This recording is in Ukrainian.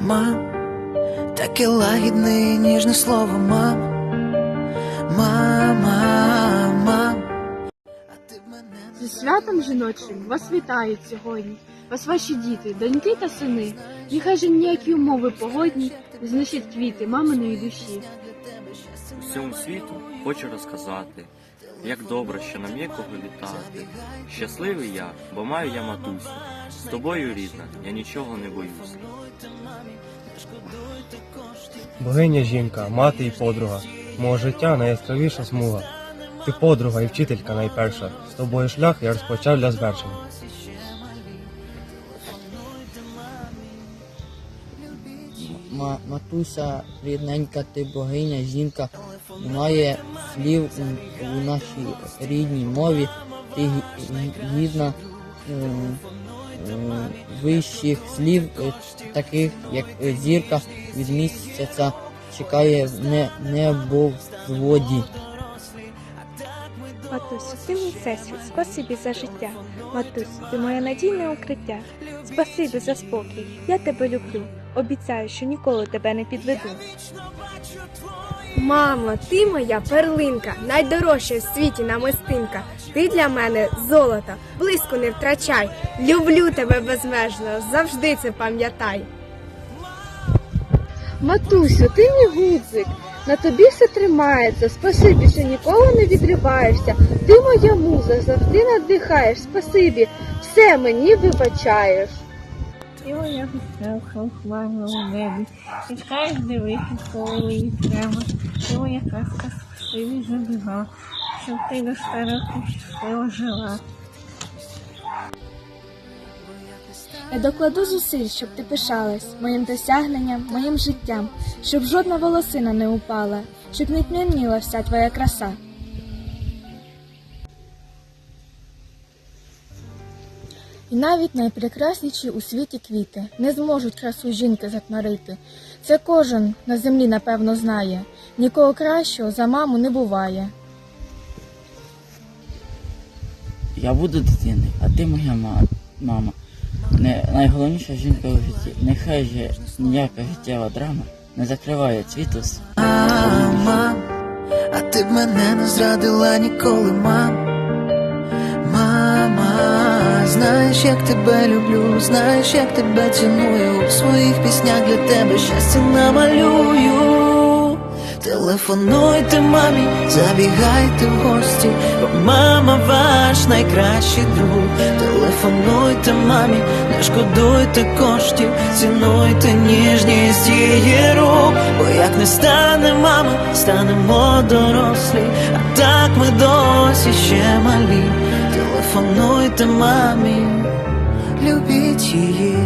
мам, таке лагідне і ніжне слово, мам, мама, мам. А ти б мене Зі святом жіночим вас вітають сьогодні. Вас ваші діти, доньки та сини. Нехай же ніякі умови погодні не знищать квіти маминої душі. Усьому світу хочу розказати, як добре, що нам є кого вітати. Щасливий я, бо маю я матусю. З тобою, рідна, я нічого не боюсь. Богиня жінка, мати і подруга, мого життя найяскравіша смуга. Ти подруга і вчителька найперша. З тобою шлях я розпочав для звершення. Ма- матуся, рідненька, ти богиня, жінка, немає слів у, у нашій рідній мові, ти гі- гі- гідна е, е, вищих слів, е, таких як зірка від місяця чекає в не, небовзводі. Матусю, ти мій всесвіт, спасибі за життя. Матусю, ти моє надійне укриття. Спасибі за спокій. Я тебе люблю. Обіцяю, що ніколи тебе не підведу. Мамо, ти моя перлинка, найдорожча в світі намистинка. Ти для мене золото, близько не втрачай. Люблю тебе безмежно, завжди це пам'ятай. Матусю, ти мій гудзик, на тобі все тримається. Спасибі, що ніколи не відриваєшся. Ти моя муза, завжди надихаєш. Спасибі, все мені вибачаєш. Ти моя веселка у хмарному небі, Чекаєш дивитись, коли мені треба. Ти моя казка спасибі забіга, щоб ти до старого щасливо жила. Я докладу зусиль, щоб ти пишалась моїм досягненням, моїм життям, щоб жодна волосина не упала, щоб не тьмяніла вся твоя краса. І навіть найпрекрасніші у світі квіти не зможуть красу жінки затмарити. Це кожен на землі напевно знає. Нікого кращого за маму не буває. Я буду дитиною, а ти моя ма- мама. Не, найголовніша жінка у житті. Нехай же ніяка життєва драма не закриває цвіту с- мам, а ти б мене не зрадила ніколи, мам. Знаєш, як тебе люблю, знаєш, як тебе ціную. У своїх піснях для тебе щастя намалюю. Телефонуйте мамі, забігайте в гості, бо мама ваш найкращий друг. Телефонуйте мамі, не шкодуйте коштів, цінуйте ніжність її рук. Бо як не стане мама, станемо дорослі, а так ми досі ще малі. Телефонуйте мамі, любіть її.